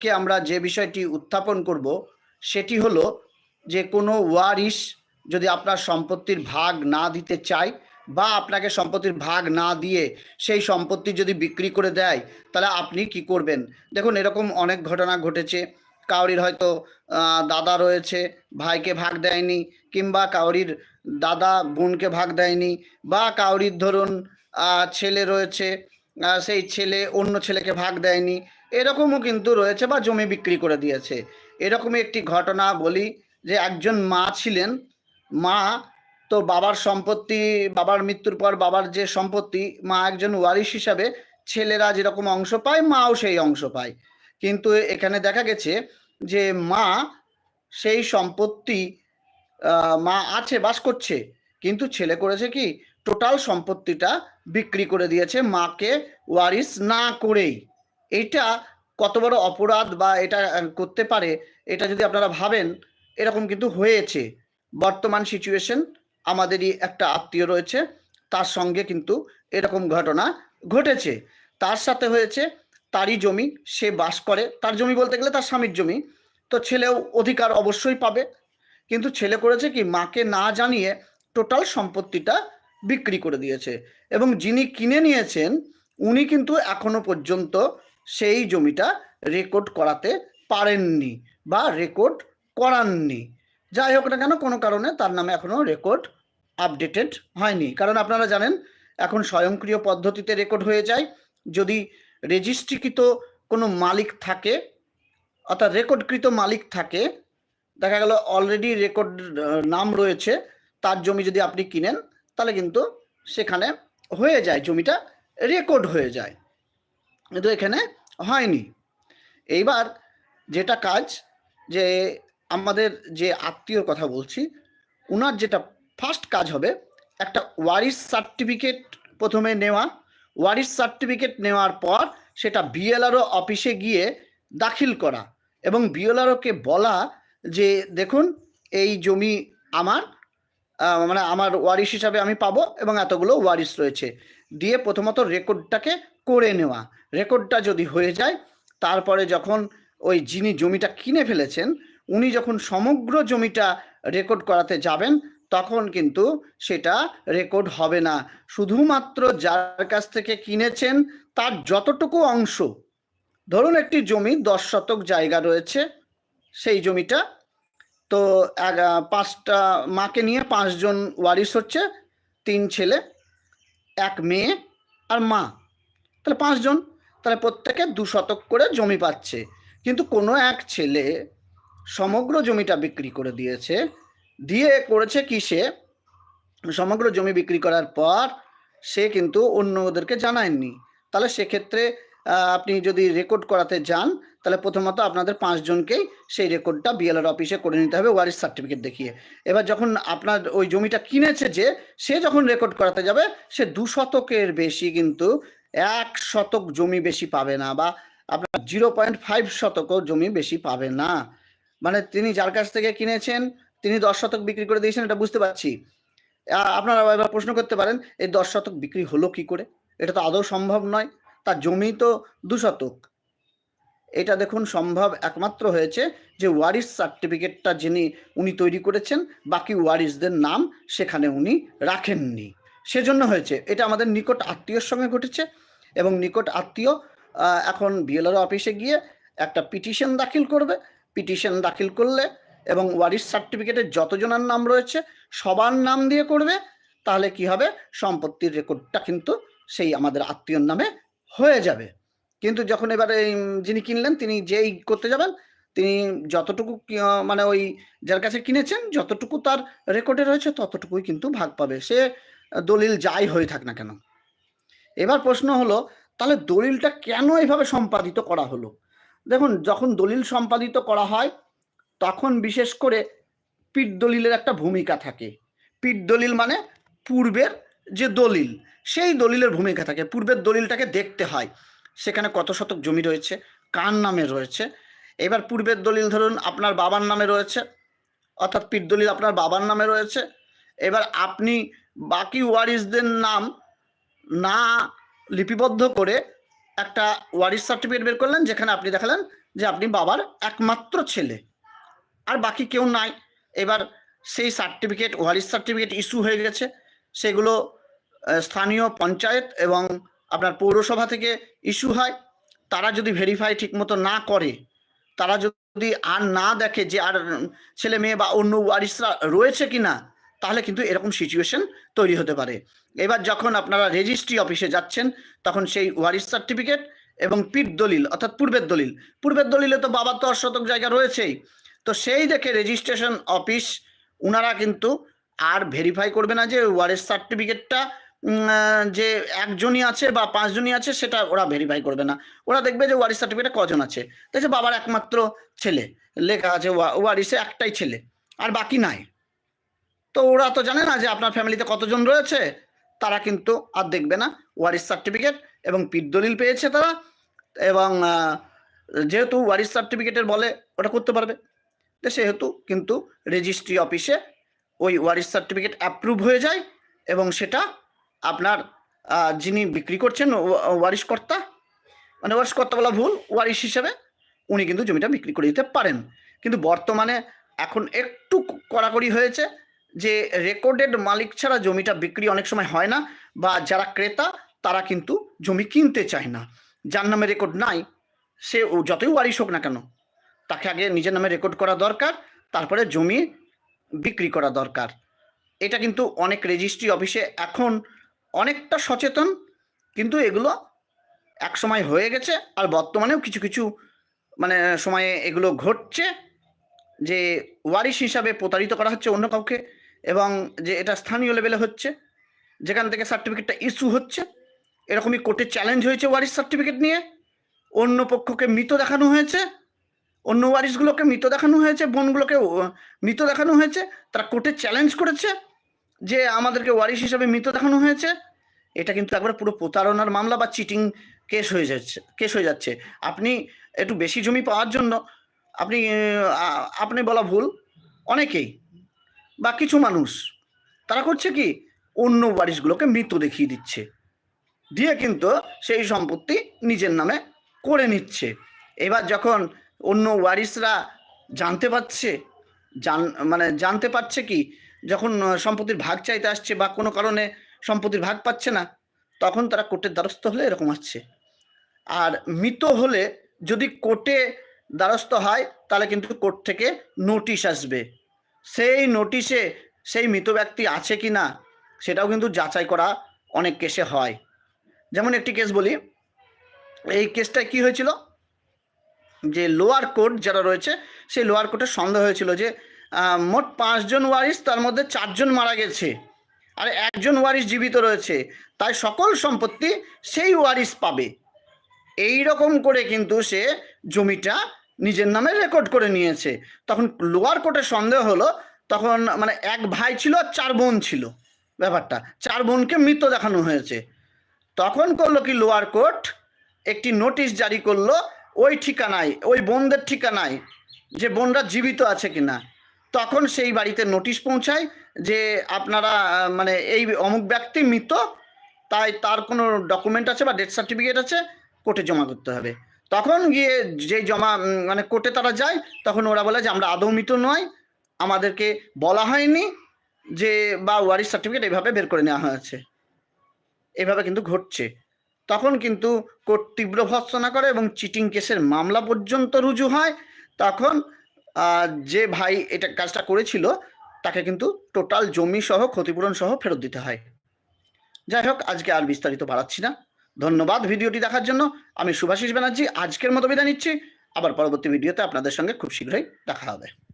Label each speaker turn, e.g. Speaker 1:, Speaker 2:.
Speaker 1: আজকে আমরা যে বিষয়টি উত্থাপন করব, সেটি হলো যে কোনো ওয়ারিশ যদি আপনার সম্পত্তির ভাগ না দিতে চায় বা আপনাকে সম্পত্তির ভাগ না দিয়ে সেই সম্পত্তি যদি বিক্রি করে দেয়, তাহলে আপনি কি করবেন? দেখুন, এরকম অনেক ঘটনা ঘটেছে। কাউরির হয়তো দাদা রয়েছে, ভাইকে ভাগ দেয়নি, কিংবা কাউরির দাদা বোনকে ভাগ দেয়নি, বা কাউরির ধরুন ছেলে রয়েছে সেই ছেলে অন্য ছেলেকে ভাগ দেয়নি। এরকমও কিন্তু রয়েছে বা জমি বিক্রি করে দিয়েছে। এরকমই একটি ঘটনা বলি যে একজন মা ছিলেন। মা তো বাবার সম্পত্তি, বাবার মৃত্যুর পর বাবার যে সম্পত্তি, মা একজন ওয়ারিশ হিসাবে ছেলেরা যেরকম অংশ পায়, মাও সেই অংশ পায়। কিন্তু এখানে দেখা গেছে যে মা সেই সম্পত্তি মা আছে, বাস করছে। কিন্তু ছেলে করেছে কি? টোটাল সম্পত্তিটা বিক্রি করে দিয়েছে মাকে ওয়ারিশ না করেই। এটা কত বড় অপরাধ বা এটা করতে পারে, এটা যদি আপনারা ভাবেন, এরকম কিন্তু হয়েছে। বর্তমান সিচুয়েশন আমাদেরই একটা আত্মীয় রয়েছে, তার সঙ্গে কিন্তু এরকম ঘটনা ঘটেছে। তার সাথে হয়েছে, তারই জমি সে বাস করে, তার জমি বলতে গেলে তার স্বামীর জমি। তো ছেলেও অধিকার অবশ্যই পাবে, কিন্তু ছেলে করেছে কি, মাকে না জানিয়ে টোটাল সম্পত্তিটা বিক্রি করে দিয়েছে। এবং যিনি কিনে নিয়েছেন, উনি কিন্তু এখনও পর্যন্ত সেই জমিটা রেকর্ড করাতে পারেননি বা রেকর্ড করাননি। যাই হোক না কেন, কোনো কারণে তার নামে এখনও রেকর্ড আপডেটেড হয়নি। কারণ আপনারা জানেন, এখন স্বয়ংক্রিয় পদ্ধতিতে রেকর্ড হয়ে যায়। যদি রেজিস্ট্রিকৃত কোনো মালিক থাকে, অর্থাৎ রেকর্ডকৃত মালিক থাকে, দেখা গেল অলরেডি রেকর্ড নাম রয়েছে, তার জমি যদি আপনি কিনেন তাহলে কিন্তু সেখানে হয়ে যায়, জমিটা রেকর্ড হয়ে যায়। কিন্তু এখানে হয়নি। এইবার যেটা কাজ, যে আমাদের যে আত্মীয়র কথা বলছি, উনার যেটা ফার্স্ট কাজ হবে, একটা ওয়ারিশ সার্টিফিকেট প্রথমে নেওয়া। ওয়ারিশ সার্টিফিকেট নেওয়ার পর সেটা বিএলআরও অফিসে গিয়ে দাখিল করা। এবং বিএলআরওকে বলা যে, দেখুন, এই জমি আমার মানে আমার ওয়ারিশ হিসাবে আমি পাবো এবং এতগুলো ওয়ারিশ রয়েছে। দিয়ে প্রথমত রেকর্ডটাকে করে নেওয়া। রেকর্ডটা যদি হয়ে যায়, তারপরে যখন ওই যিনি জমিটা কিনে ফেলেছেন, উনি যখন সমগ্র জমিটা রেকর্ড করাতে যাবেন, তখন কিন্তু সেটা রেকর্ড হবে না। শুধুমাত্র যার কাছ থেকে কিনেছেন, তার যতটুকু অংশ, ধরুন একটি জমি দশ শতক জায়গা রয়েছে, সেই জমিটা তো পাঁচটা, মাকে নিয়ে পাঁচজন ওয়ারিস হচ্ছে, তিন ছেলে, এক মেয়ে আর মা। তাহলে পাঁচজন, তাহলে প্রত্যেকে দু শতক করে জমি পাচ্ছে। কিন্তু কোনো এক ছেলে সমগ্র জমিটা বিক্রি করে দিয়েছে। দিয়ে করেছে কি সে? সমগ্র জমি বিক্রি করার পর সে কিন্তু অন্য ওদেরকে জানায়নি। তাহলে সেক্ষেত্রে আপনি যদি রেকর্ড করাতে যান, তাহলে প্রথমত আপনাদের পাঁচজনকেই সেই রেকর্ডটা বিএলআর অফিসে করে নিতে হবে ওয়ারিস সার্টিফিকেট দেখিয়ে। এবার যখন আপনার ওই জমিটা কিনেছে যে, সে যখন রেকর্ড করাতে যাবে, সে দু শতকের বেশি কিন্তু এক শতক জমি বেশি পাবে না বা আপনার জিরো পয়েন্ট ফাইভ শতকও জমি বেশি পাবে না। মানে তিনি যার কাছ থেকে কিনেছেন, তিনি দশ শতক বিক্রি করে দিয়েছেন, এটা বুঝতে পারছি। আপনারা এবার প্রশ্ন করতে পারেন, এই দশ শতক বিক্রি হলো কি করে? এটা তো আদৌ সম্ভব নয়। তার জমি তো দুশতক। এটা দেখুন সম্ভব একমাত্র হয়েছে যে ওয়ারিস সার্টিফিকেটটা যিনি, উনি তৈরি করেছেন, বাকি ওয়ারিসদের নাম সেখানে উনি রাখেননি। সেজন্য হয়েছে। এটা আমাদের নিকট আত্মীয়র সঙ্গে ঘটেছে এবং নিকট আত্মীয় এখন বিএলআর অফিসে গিয়ে একটা পিটিশন দাখিল করবে। পিটিশন দাখিল করলে এবং ওয়ারিস সার্টিফিকেটের যতজনের নাম রয়েছে, সবার নাম দিয়ে করবে, তাহলে কি হবে? সম্পত্তির রেকর্ডটা কিন্তু সেই আমাদের আত্মীয়র নামে হয়ে যাবে। কিন্তু যখন এবারে যিনি কিনলেন, তিনি যেই করতে যাবেন, তিনি যতটুকু মানে ওই যার কাছে কিনেছেন, যতটুকু তার রেকর্ডে রয়েছে, ততটুকুই কিন্তু ভাগ পাবে। সে দলিল যাই হয়ে থাক না কেন। এবার প্রশ্ন হলো, তাহলে দলিলটা কেন এভাবে সম্পাদিত করা হলো? দেখুন, যখন দলিল সম্পাদিত করা হয়, তখন বিশেষ করে পিঠ দলিলের একটা ভূমিকা থাকে। পিঠ দলিল মানে পূর্বের যে দলিল, সেই দলিলের ভূমিকা থাকে। পূর্বের দলিলটাকে দেখতে হয়। সেখানে কত শতক জমি রয়েছে, কার নামে রয়েছে? এবার পূর্বের দলিল ধরুন আপনার বাবার নামে রয়েছে, অর্থাৎ পিঠ দলিল আপনার বাবার নামে রয়েছে। এবার আপনি বাকি ওয়ারিসদের নাম না লিপিবদ্ধ করে একটা ওয়ারিস সার্টিফিকেট বের করলেন, যেখানে আপনি দেখালেন যে আপনি বাবার একমাত্র ছেলে। আর বাকি কেউ নাই। এবার সেই সার্টিফিকেট ওয়ারিস সার্টিফিকেট ইস্যু হয়ে গেছে। সেগুলো স্থানীয় পঞ্চায়েত এবং আপনার পৌরসভা থেকে ইস্যু হয়। তারা যদি ভেরিফাই ঠিকমতো না করে, তারা যদি আর না দেখে যে আর ছেলে মেয়ে বা অন্য ওয়ারিসরা রয়েছে কি না তাহলে কিন্তু এরকম সিচুয়েশন তৈরি হতে পারে। এবার যখন আপনারা রেজিস্ট্রি অফিসে যাচ্ছেন, তখন সেই ওয়ারিস সার্টিফিকেট এবং পিঠ দলিল, অর্থাৎ পূর্বের দলিল। পূর্বের দলিলে তো বাবার তো শতক জায়গা রয়েছেই। তো সেই দেখে রেজিস্ট্রেশন অফিস ওনারা কিন্তু আর ভেরিফাই করবে না যে ওয়ারিস সার্টিফিকেটটা যে একজনই আছে বা পাঁচজনই আছে, সেটা ওরা ভেরিফাই করবে না। ওরা দেখবে যে ওয়ারিস সার্টিফিকেটে কজন আছে। দেখছে বাবার একমাত্র ছেলে, লেখা আছে ওয়া- ওয়ারিসে একটাই ছেলে, আর বাকি নাই। তো ওরা তো জানে না যে আপনার ফ্যামিলিতে কতজন রয়েছে, তারা কিন্তু আর দেখবে না। ওয়ারিস সার্টিফিকেট এবং পিঠ দলিল পেয়েছে তারা, এবং যেহেতু ওয়ারিস সার্টিফিকেটের বলে ওটা করতে পারবে। তো সেহেতু কিন্তু রেজিস্ট্রি অফিসে ওই ওয়ারিস সার্টিফিকেট অ্যাপ্রুভ হয়ে যায়, এবং সেটা আপনার যিনি বিক্রি করছেন ওয়া- ওয়ারিশ কর্তা মানে ওয়ারিশ কর্তা বলা ভুল, ওয়ারিশ হিসেবে উনি কিন্তু জমিটা বিক্রি করে দিতে পারেন। কিন্তু বর্তমানে এখন একটু কড়াকড়ি হয়েছে যে রেকর্ডেড মালিক ছাড়া জমিটা বিক্রি অনেক সময় হয় না বা যারা ক্রেতা, তারা কিন্তু জমি কিনতে চায় না। যার নামে রেকর্ড নাই, সে যতই ওয়ারিশ হোক না কেন, তাকে আগে নিজের নামে রেকর্ড করা দরকার, তারপরে জমি বিক্রি করা দরকার। এটা কিন্তু অনেক রেজিস্ট্রি অফিসে এখন অনেকটা সচেতন, কিন্তু এগুলো এক সময় হয়ে গেছে আর বর্তমানেও কিছু কিছু মানে সময়ে এগুলো ঘটছে যে ওয়ারিশ হিসাবে প্রতারিত করা হচ্ছে অন্য কাউকে এবং যে এটা স্থানীয় লেভেলে হচ্ছে, যেখান থেকে সার্টিফিকেটটা ইস্যু হচ্ছে, এরকমই কোর্টে চ্যালেঞ্জ হয়েছে ওয়ারিশ সার্টিফিকেট নিয়ে। অন্য পক্ষকে মৃত দেখানো হয়েছে, অন্য ওয়ারিশগুলোকে মৃত দেখানো হয়েছে, বোনগুলোকে মৃত দেখানো হয়েছে, তারা কোর্টে চ্যালেঞ্জ করেছে। যে আমাদেরকে ওয়ারিশ হিসাবে মৃত দেখানো হয়েছে, এটা কিন্তু একবার পুরো প্রতারণার মামলা বা চিটিং কেস হয়ে যাচ্ছে, কেস হয়ে যাচ্ছে। আপনি একটু বেশি জমি পাওয়ার জন্য আপনি আপনি বলা ভুল, অনেকেই বা কিছু মানুষ, তারা করছে কি, অন্য ওয়ারিশগুলোকে মৃত দেখিয়ে দিচ্ছে। দিয়ে কিন্তু সেই সম্পত্তি নিজের নামে করে নিচ্ছে। এবার যখন অন্য ওয়ারিশরা জানতে পারছে, জান মানে জানতে পারছে কি যখন সম্পত্তির ভাগ চাইতে আসছে বা কোনো কারণে সম্পত্তির ভাগ পাচ্ছে না, তখন তারা কোর্টের দ্বারস্থ হলে এরকম আসছে। আর মৃত হলে যদি কোর্টে দ্বারস্থ হয়, তাহলে কিন্তু কোর্ট থেকে নোটিশ আসবে। সেই নোটিশে সেই মৃত ব্যক্তি আছে কি না, সেটাও কিন্তু যাচাই করা অনেক কেসে হয়। যেমন একটি কেস বলি, এই কেসটায় কি হয়েছিল? যে লোয়ার কোর্ট যারা রয়েছে, সেই লোয়ার কোর্টের সন্দেহ হয়েছিল যে মোট পাঁচজন ওয়ারিশ, তার মধ্যে চারজন মারা গেছে। আর একজন ওয়ারিশ জীবিত রয়েছে। তাই সকল সম্পত্তি সেই ওয়ারিশ পাবে। এই রকম করে কিন্তু সে জমিটা নিজের নামে রেকর্ড করে নিয়েছে। তখন লোয়ার কোর্টের সন্দেহ হলো, তখন মানে এক ভাই ছিল আর চার বোন ছিল ব্যাপারটা। চার বোনকে মৃত দেখানো হয়েছে। তখন করল কি লোয়ার কোর্ট একটি নোটিশ জারি করল, ওই ঠিকানায়, ওই বোনদের ঠিকানায় যে বোনরা জীবিত আছে কিনা। তখন সেই বাড়িতে নোটিশ পৌঁছায় যে আপনারা মানে এই অমুক ব্যক্তি মৃত, তাই তার কোনো ডকুমেন্ট আছে বা ডেথ সার্টিফিকেট আছে, কোর্টে জমা করতে হবে। তখন গিয়ে যেই জমা মানে কোর্টে তারা যায়, তখন ওরা বলে যে আমরা আদৌ মৃত নয়, আমাদেরকে বলা হয়নি যে, বা ওয়ারিশ সার্টিফিকেট এইভাবে বের করে নেওয়া হয়েছে। এভাবে কিন্তু ঘটছে। তখন কিন্তু কোর্ট তীব্র ভর্সনা করে এবং চিটিং কেসের মামলা পর্যন্ত রুজু হয়। তখন যে ভাই এটা কাজটা করেছিল, তাকে কিন্তু টোটাল জমি সহ, ক্ষতিপূরণ সহ ফেরত দিতে হয়। যাই হোক, আজকে আর বিস্তারিত বাড়াচ্ছি না। ধন্যবাদ ভিডিওটি দেখার জন্য। আমি সুভাষিস ব্যানার্জি, আজকের মতো বিদায় নিচ্ছি। আবার পরবর্তী ভিডিওতে আপনাদের সঙ্গে খুব শীঘ্রই দেখা হবে।